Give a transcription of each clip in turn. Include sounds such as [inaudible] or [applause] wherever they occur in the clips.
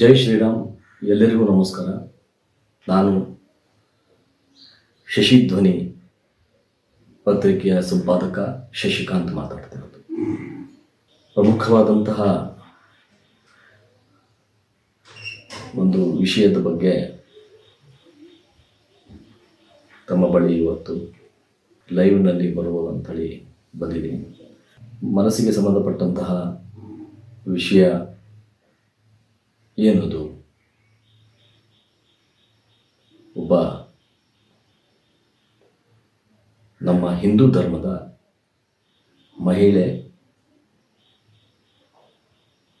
ಜೈ ಶ್ರೀರಾಮ್, ಎಲ್ಲರಿಗೂ ನಮಸ್ಕಾರ. ನಾನು ಶಶಿಧ್ವನಿ ಪತ್ರಿಕೆಯ ಸಂಪಾದಕ ಶಶಿಕಾಂತ್ ಮಾತಾಡ್ತಿರೋದು. ಪ್ರಮುಖವಾದಂತಹ ಒಂದು ವಿಷಯದ ಬಗ್ಗೆ ತಮ್ಮ ಬಳಿ ಇವತ್ತು ಲೈವ್ನಲ್ಲಿ ಬರುವುದಂತೇಳಿ ಬಂದಿದ್ದೀನಿ. ಮನಸ್ಸಿಗೆ ಸಂಬಂಧಪಟ್ಟಂತಹ ವಿಷಯ ಏನದು ಒಬ್ಬ ನಮ್ಮ ಹಿಂದೂ ಧರ್ಮದ ಮಹಿಳೆ,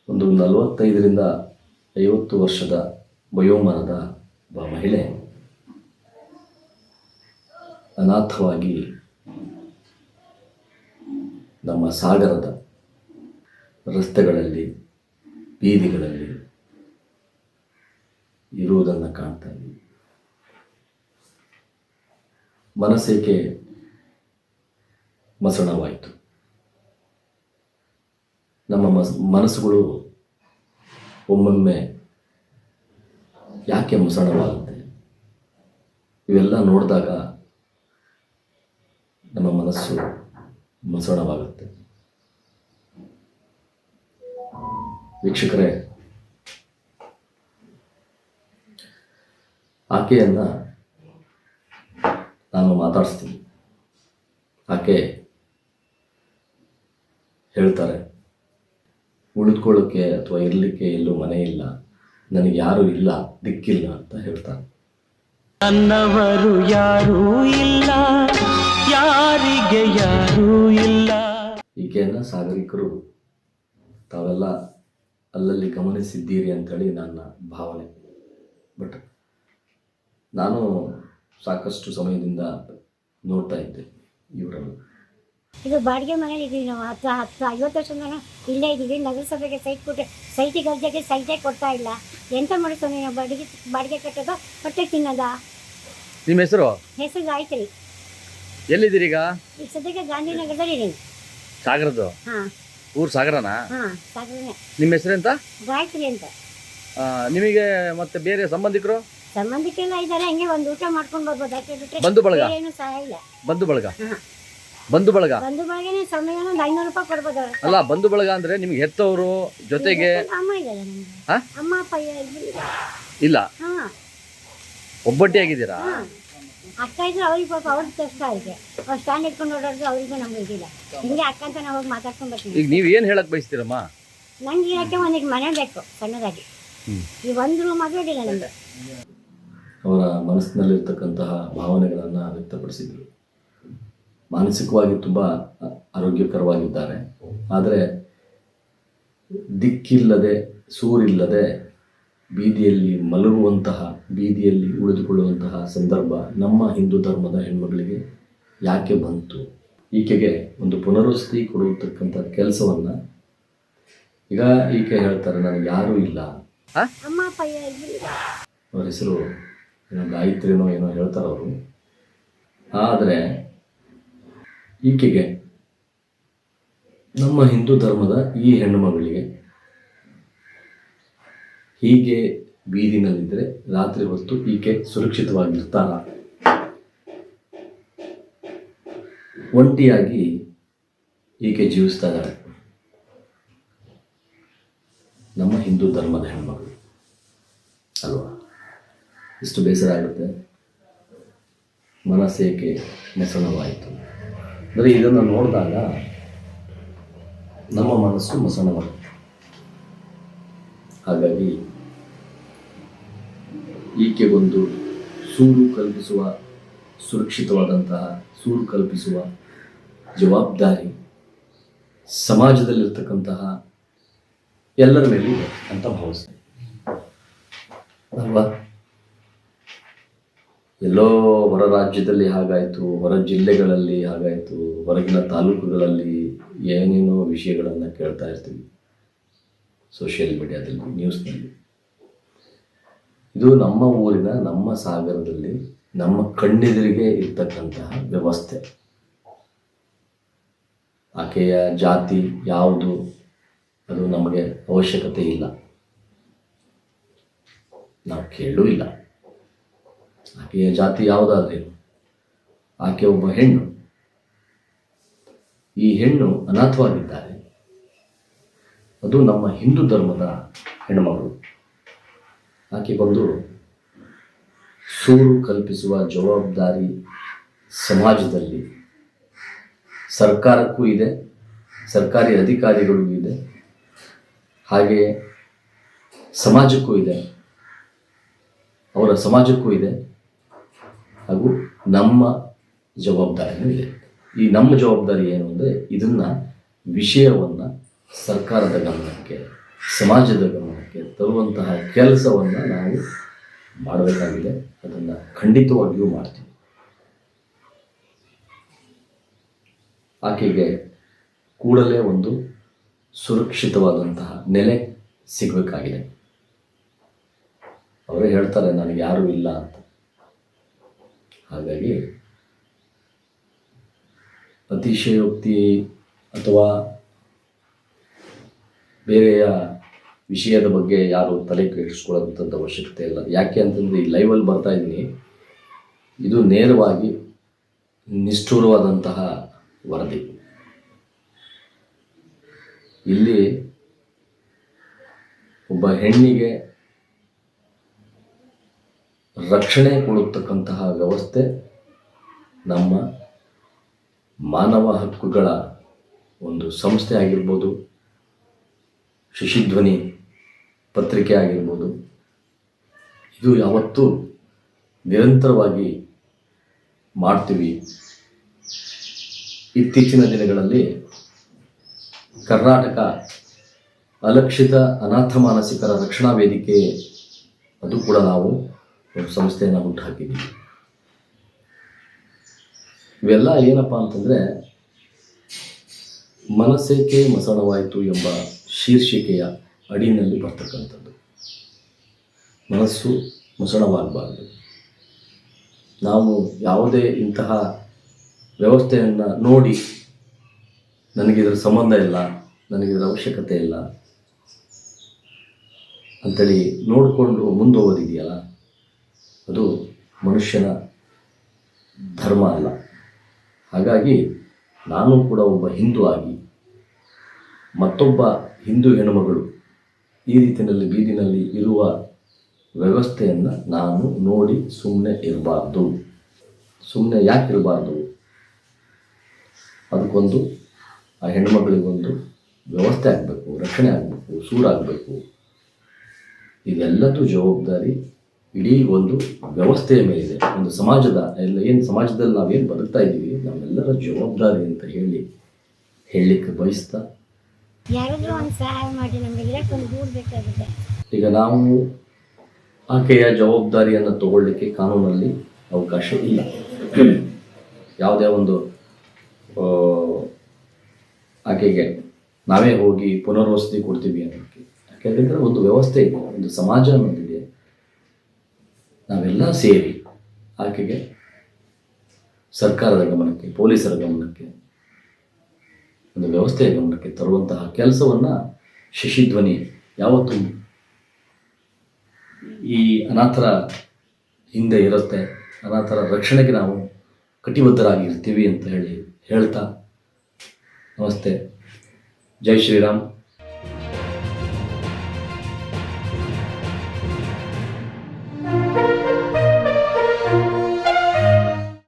ಒಂದು ನಲವತ್ತೈದರಿಂದ ಐವತ್ತು ವರ್ಷದ ವಯೋಮಾನದ ಒಬ್ಬ ಮಹಿಳೆ. ಅನಾಥವಾಗಿ ನಮ್ಮ ಸಾಗರದ ರಸ್ತೆಗಳಲ್ಲಿ, ಬೀದಿಗಳಲ್ಲಿ ಇರುವುದನ್ನು ಕಾಣ್ತಾ ಇದ್ದೀವಿ. ಮನಸ್ಸೇಕೆ ಮಸಣವಾಯಿತು? ನಮ್ಮ ಮಸ್, ಮನಸ್ಸುಗಳು ಒಮ್ಮೊಮ್ಮೆ ಯಾಕೆ ಮಸಣವಾಗುತ್ತೆ? ಇವೆಲ್ಲ ನೋಡಿದಾಗ ನಮ್ಮ ಮನಸ್ಸು ಮಸಣವಾಗುತ್ತೆ. ವೀಕ್ಷಕರೇ ಆಕೆಯನ್ನು ನಾನು ಮಾತಾಡಿಸ್ತೀನಿ. ಆಕೆ ಹೇಳ್ತಾರೆ ಉಳಿದುಕೊಳ್ಳೋಕ್ಕೆ ಅಥವಾ ಇರಲಿಕ್ಕೆ ಎಲ್ಲೂ ಮನೆ ಇಲ್ಲ. ನನಗೆ ಯಾರು ಇಲ್ಲ ದಿಕ್ಕಿಲ್ಲ ಅಂತ ಹೇಳ್ತಾರೆ. ನನ್ನವರು ಯಾರೂ ಇಲ್ಲ ಯಾರಿಗೆ ಯಾರೂ ಇಲ್ಲ. ಈಕೆಯನ್ನು ಸಾಗರಿಕರು ತಾವೆಲ್ಲ ಅಲ್ಲಲ್ಲಿ ಗಮನಿಸಿದ್ದೀರಿ ಅಂತೇಳಿ ನನ್ನ ಭಾವನೆ. ಬಟ್ ನಾನು ಸಾಕಷ್ಟು ಸಮಯದಿಂದ ನೋಡ್ತಾ ಇದ್ದೆ ಇವರನ್ನು. ಇದು ಬಾಡಿಗೆ ಮನೆ ಇದ್ದೀವಿ ನಾವು. ಹತ್ತು ಹತ್ತು ಐವತ್ತು ವರ್ಷದಿಂದ ಇಲ್ಲೇ ಇದ್ದೀವಿ. ನಗರಸಭೆಗೆ ಸೈಟ್ ಕೊಟ್ಟು ಸೈಟಿಗೆ ಅರ್ಜೆಗೆ ಸೈಟೇ ಕೊಡ್ತಾ ಇಲ್ಲ. ಎಂತ ಮಾಡಿಸೋ ನೀವು? ಬಾಡಿಗೆ ಬಾಡಿಗೆ ಕಟ್ಟೋದು ಹೊಟ್ಟೆ ತಿನ್ನೋದ? ನಿಮ್ಮ ಹೆಸರು? ಹೆಸರು ಗಾಯತ್ರಿ. ಎಲ್ಲಿದ್ದೀರಿ ಈಗ? ಈಗ ಸದ್ಯಕ್ಕೆ ಗಾಂಧಿನಗರದಲ್ಲಿ ಇದ್ದೀನಿ. ಸಾಗರದ್ದು? ಹಾಂ. ಊರು ಸಾಗರನಾ? ಹಾಂ ಸಾಗರನೇ. ನಿಮ್ಮ ಹೆಸರು ಅಂತ ಗಾಯತ್ರಿ ಅಂತ. ನಿಮಗೆ ಮತ್ತೆ ಬೇರೆ ಸಂಬಂಧಿಕರು? ಸಂಬಂಧಿಕರೆಲ್ಲ ಇದ್ದಾರೆ ಹಂಗೆ ಒಂದು ಊಟ ಮಾಡ್ಕೊಂಡು ಬರ್ಬೋದು. ಅಷ್ಟೇ ಬಿಟ್ರೆ ಬಂಧು ಬಳಗ? ಬೇರೆ ಏನು ಸಹಾಯ ಇಲ್ಲ. ಬಂಧು ಬಳಗ? ಬಂಧು ಬಳಗ? ಬಂಧು ಬಳಗನೇ ಸಮಯ ಒಂದು ಐನೂರು ರೂಪಾಯಿ ಕೊಡ್ಬೋದು ಅವ್ರು. ಅಲ್ಲ ಬಂಧು ಬಳಗ ಅಂದ್ರೆ ನಿಮ್ಗೆ ಹೆತ್ತವರು ಜೊತೆಗೆ ಅಮ್ಮ ಇದ್ದಾರೆ ನಮ್ಗೆ ಹಾ? ಅಮ್ಮ ಅಪ್ಪ ಇದ್ದಾರೆ ಇಲ್ಲ? ಹಾ. ಒಬ್ಬಟ್ಟಿಯಾಗಿದ್ದೀರಾ ಹಾ. ಅಕ್ಕ ಇದ್ರೆ ಅವ್ರಿಗೆ ಪಾಪ ಕಷ್ಟ ಐತೆ ಅವ್ರು ಸ್ಟ್ಯಾಂಡ್ ಇಟ್ಕೊಂಡು ಓಡಾಡಿದ್ರೆ ಅವ್ರಿಗೂ ನಮ್ಗೆ ಇದಿಲ್ಲ. ಹಿಂಗೆ ಅಕ್ಕ ಅಂತ ನಾವು ಹೋಗಿ ಮಾತಾಡ್ಕೊಂಡು ಬರ್ತೀವಿ. ಈಗ ನೀವು ಏನು ಹೇಳಕ್ ಬಯಸ್ತೀರಮ್ಮ? ನಂಗೆ ಇರೋಕ್ಕೆ ಒಂದಿಗೆ ಮನೆ ಬೇಕು ಸಣ್ಣದಾಗಿ. ಈ ಒಂದು ಅವರ ಮನಸ್ಸಿನಲ್ಲಿರ್ತಕ್ಕಂತಹ ಭಾವನೆಗಳನ್ನು ವ್ಯಕ್ತಪಡಿಸಿದರು. ಮಾನಸಿಕವಾಗಿ ತುಂಬ ಆರೋಗ್ಯಕರವಾಗಿದ್ದಾರೆ. ಆದರೆ ದಿಕ್ಕಿಲ್ಲದೆ, ಸೂರಿಲ್ಲದೆ, ಬೀದಿಯಲ್ಲಿ ಮಲಗುವಂತಹ, ಬೀದಿಯಲ್ಲಿ ಉಳಿದುಕೊಳ್ಳುವಂತಹ ಸಂದರ್ಭ ನಮ್ಮ ಹಿಂದೂ ಧರ್ಮದ ಹೆಣ್ಮಗಳಿಗೆ ಯಾಕೆ ಬಂತು? ಈಕೆಗೆ ಒಂದು ಪುನರ್ವಸತಿ ಕೊಡುತ್ತಕ್ಕಂಥ ಕೆಲಸವನ್ನು ಈಗ ಈಕೆ ಹೇಳ್ತಾರೆ ನನಗೆ ಯಾರೂ ಇಲ್ಲ. ಅವ್ರ ಹೆಸರು ಏನೋ ಗಾಯತ್ರಿನೋ ಏನೋ ಹೇಳ್ತಾರೆ ಅವರು. ಆದರೆ ಈಕೆಗೆ ನಮ್ಮ ಹಿಂದೂ ಧರ್ಮದ ಈ ಹೆಣ್ಣು ಮಗಳಿಗೆ ಹೀಗೆ ಬೀದಿನಲ್ಲಿದ್ದರೆ ರಾತ್ರಿ ಹೊತ್ತು ಈಕೆ ಸುರಕ್ಷಿತವಾಗಿರ್ತಾರ ಒಂಟಿಯಾಗಿ ಈಕೆ ಜೀವಿಸ್ತಾ ಇದ್ದಾಳೆ. ನಮ್ಮ ಹಿಂದೂ ಧರ್ಮದ ಹೆಣ್ಮಗಳು ಅಲ್ವಾ? ಇಷ್ಟು ಬೇಸರ ಆಗುತ್ತೆ. ಮನಸ್ಸೇಕೆ ಮಸಣವಾಯಿತು ಅಂದರೆ ಇದನ್ನು ನೋಡಿದಾಗ ನಮ್ಮ ಮನಸ್ಸು ಮಸಣವಾಗುತ್ತೆ ಹಾಗಾಗಿ ಈಕೆ ಒಂದು ಸೂರು ಕಲ್ಪಿಸುವ, ಸುರಕ್ಷಿತವಾದಂತಹ ಸೂರು ಕಲ್ಪಿಸುವ ಜವಾಬ್ದಾರಿ ಸಮಾಜದಲ್ಲಿರ್ತಕ್ಕಂತಹ ಎಲ್ಲರ ಮೇಲೂ ಇದೆ ಅಂತ ಭಾವಿಸ್ತೇನೆ. ಅಲ್ವಾ? ಎಲ್ಲೋ ಹೊರ ರಾಜ್ಯದಲ್ಲಿ ಹಾಗಾಯಿತು, ಹೊರ ಜಿಲ್ಲೆಗಳಲ್ಲಿ ಹಾಗಾಯಿತು, ಹೊರಗಿನ ತಾಲೂಕುಗಳಲ್ಲಿ ಏನೇನೋ ವಿಷಯಗಳನ್ನು ಕೇಳ್ತಾ ಇರ್ತೀವಿ ಸೋಷಿಯಲ್ ಮೀಡಿಯಾದಲ್ಲಿ ನ್ಯೂಸ್ನಲ್ಲಿ ಇದು ನಮ್ಮ ಊರಿನ, ನಮ್ಮ ಸಾಗರದಲ್ಲಿ, ನಮ್ಮ ಕಣ್ಣೆದುರಿಗೆ ಇರ್ತಕ್ಕಂತಹ ವ್ಯವಸ್ಥೆ. ಆಕೆಯ ಜಾತಿ ಯಾವುದು ಅದು ನಮಗೆ ಅವಶ್ಯಕತೆ ಇಲ್ಲ. ನಾವು ಕೇಳೂ ಇಲ್ಲ. ಆಕೆಯ ಜಾತಿ ಯಾವುದಾದ್ರೇನು? ಆಕೆ ಒಬ್ಬ ಹೆಣ್ಣು. ಈ ಹೆಣ್ಣು ಅನಾಥವಾಗಿದ್ದಾರೆ. ಅದು ನಮ್ಮ ಹಿಂದೂ ಧರ್ಮದ ಹೆಣ್ಣುಮಗಳು ಬಂದು ಸೂರು ಕಲ್ಪಿಸುವ ಜವಾಬ್ದಾರಿ ಸಮಾಜದಲ್ಲಿ ಸರ್ಕಾರಕ್ಕೂ ಇದೆ, ಸರ್ಕಾರಿ ಅಧಿಕಾರಿಗಳಿಗೂ ಇದೆ. ಹಾಗೆಯೇ ಸಮಾಜಕ್ಕೂ ಇದೆ. ಅವರ ಸಮಾಜಕ್ಕೂ ಇದೆ. ಹಾಗೂ ನಮ್ಮ ಜವಾಬ್ದಾರಿಯೂ ಇದೆ ಈ ನಮ್ಮ ಜವಾಬ್ದಾರಿ ಏನು ಅಂದರೆ ಇದನ್ನು ವಿಷಯವನ್ನು ಸರ್ಕಾರದ ಗಮನಕ್ಕೆ, ಸಮಾಜದ ಗಮನಕ್ಕೆ ತರುವಂತಹ ಕೆಲಸವನ್ನು ನಾವು ಮಾಡಬೇಕಾಗಿದೆ. ಅದನ್ನು ಖಂಡಿತವಾಗಿಯೂ ಮಾಡ್ತೀವಿ. ಆಕೆಗೆ ಕೂಡಲೇ ಒಂದು ಸುರಕ್ಷಿತವಾದಂತಹ ನೆಲೆ ಸಿಗಬೇಕಾಗಿದೆ. ಅವರೇ ಹೇಳ್ತಾರೆ, ನನಗೆ ಯಾರೂ ಇಲ್ಲ ಅಂತ. ಹಾಗಾಗಿ ಅತಿಶಯೋಕ್ತಿ ಅಥವಾ ಬೇರೆಯ ವಿಷಯದ ಬಗ್ಗೆ ಯಾರು ತಲೆ ಕೆಡಿಸ್ಕೊಳ್ಳೋಂಥದ್ದು ಅವಶ್ಯಕತೆ ಇಲ್ಲ. ಯಾಕೆ ಅಂತಂದರೆ ಈ ಲೈವಲ್ಲಿ ಬರ್ತಾ ಇದ್ದೀನಿ. ಇದು ನೇರವಾಗಿ ನಿಷ್ಠುರವಾದಂತಹ ವರದಿ. ಇಲ್ಲಿ ಒಬ್ಬ ಹೆಣ್ಣಿಗೆ ರಕ್ಷಣೆ ಕೊಡತಕ್ಕಂತಹ ವ್ಯವಸ್ಥೆ ನಮ್ಮ ಮಾನವ ಹಕ್ಕುಗಳ ಒಂದು ಸಂಸ್ಥೆ ಆಗಿರ್ಬೋದು, ಶಿಶಿಧ್ವನಿ ಪತ್ರಿಕೆ ಆಗಿರ್ಬೋದು. ಇದು ಯಾವತ್ತೂ ನಿರಂತರವಾಗಿ ಮಾಡ್ತೀವಿ. ಇತ್ತೀಚಿನ ದಿನಗಳಲ್ಲಿ ಕರ್ನಾಟಕ ಅಲಕ್ಷಿತ ಅನಾಥ ಮಾನಸಿಕರ ರಕ್ಷಣಾ ವೇದಿಕೆ, ಅದು ಕೂಡ ನಾವು ಒಂದು ಸಂಸ್ಥೆಯನ್ನು ಹುಟ್ಟುಹಾಕಿದ್ದೀವಿ ಇವೆಲ್ಲ ಏನಪ್ಪ ಅಂತಂದರೆ ಮನಸ್ಸೇಕೆ ಮಸಣವಾಯಿತು ಎಂಬ ಶೀರ್ಷಿಕೆಯ ಅಡಿನಲ್ಲಿ ಬರ್ತಕ್ಕಂಥದ್ದು. ಮನಸ್ಸು ಮಸಣವಾಗಬಾರ್ದು. ನಾವು ಯಾವುದೇ ಇಂತಹ ವ್ಯವಸ್ಥೆಯನ್ನು ನೋಡಿ ನನಗಿದ್ರ ಸಂಬಂಧ ಇಲ್ಲ ನನಗಿದರ ಅವಶ್ಯಕತೆ ಇಲ್ಲ. ಅಂಥೇಳಿ ನೋಡಿಕೊಂಡು ಮುಂದೋಗೋದಿದೆಯಲ್ಲ ಅದು ಮನುಷ್ಯನ ಧರ್ಮ ಅಲ್ಲ. ಹಾಗಾಗಿ ನಾನು ಕೂಡ ಒಬ್ಬ ಹಿಂದೂ ಆಗಿ, ಮತ್ತೊಬ್ಬ ಹಿಂದೂ ಹೆಣ್ಣುಮಗಳು ಈ ರೀತಿಯಲ್ಲಿ ಬೀದಿನಲ್ಲಿ ಇರುವ ವ್ಯವಸ್ಥೆಯನ್ನು ನಾನು ನೋಡಿ ಸುಮ್ಮನೆ ಇರಬಾರ್ದು. ಸುಮ್ಮನೆ ಯಾಕೆ ಇರಬಾರ್ದು? ಅದಕ್ಕೊಂದು, ಆ ಹೆಣ್ಣುಮಗಳಿಗೊಂದು ವ್ಯವಸ್ಥೆ ಆಗಬೇಕು ರಕ್ಷಣೆ ಆಗಬೇಕು ಸೂರಾಗಬೇಕು ಇದೆಲ್ಲದೂ ಜವಾಬ್ದಾರಿ ಇಡೀ ಒಂದು ವ್ಯವಸ್ಥೆಯ ಮೇಲಿದೆ. ಒಂದು ಸಮಾಜದ ಎಲ್ಲ ಏನು ಸಮಾಜದಲ್ಲಿ ನಾವೇನು ಬದುಕ್ತಾ ಇದ್ದೀವಿ ನಮ್ಮೆಲ್ಲರ ಜವಾಬ್ದಾರಿ ಅಂತ ಹೇಳಿ ಹೇಳಲಿಕ್ಕೆ ಬಯಸ್ತಾ. ಯಾರಾದರೂ ಒಂದು ಸಹಾಯ ಮಾಡಿ ನಮಗೆ ಇರಕ್ಕೆ ಒಂದು ಗೂಡು ಬೇಕಾಗಿದೆ ಈಗ ನಾವು ಆಕೆಯ ಜವಾಬ್ದಾರಿಯನ್ನು ತಗೊಳ್ಳಿಕ್ಕೆ ಕಾನೂನಲ್ಲಿ ಅವಕಾಶ ಇಲ್ಲ. [coughs] ಯಾವುದೇ ಒಂದು ಆಕೆಗೆ ನಾವೇ ಹೋಗಿ ಪುನರ್ವಸತಿ ಕೊಡ್ತೀವಿ ಅನ್ನೋಕ್ಕೆ. ಯಾಕೆಂದರೆ ಒಂದು ವ್ಯವಸ್ಥೆ ಇದೆ, ಒಂದು ಸಮಾಜ ಅನ್ನೋದಿದೆ ನಾವೆಲ್ಲ ಸೇರಿ ಆಕೆಗೆ ಸರ್ಕಾರದ ಗಮನಕ್ಕೆ, ಪೊಲೀಸರ ಗಮನಕ್ಕೆ, ಒಂದು ವ್ಯವಸ್ಥೆಯ ಗಮನಕ್ಕೆ ತರುವಂತಹ ಕೆಲಸವನ್ನು ಶಶಿಧ್ವನಿ ಯಾವತ್ತೂ ಈ ಅನಾಥರ ಹಿಂದೆ ಇರುತ್ತೆ. ಅನಾಥರ ರಕ್ಷಣೆಗೆ ನಾವು ಕಟಿಬದ್ಧರಾಗಿರ್ತೀವಿ ಅಂತ ಹೇಳಿ ಹೇಳ್ತಾ ನಮಸ್ತೆ. ಜೈ ಶ್ರೀರಾಮ್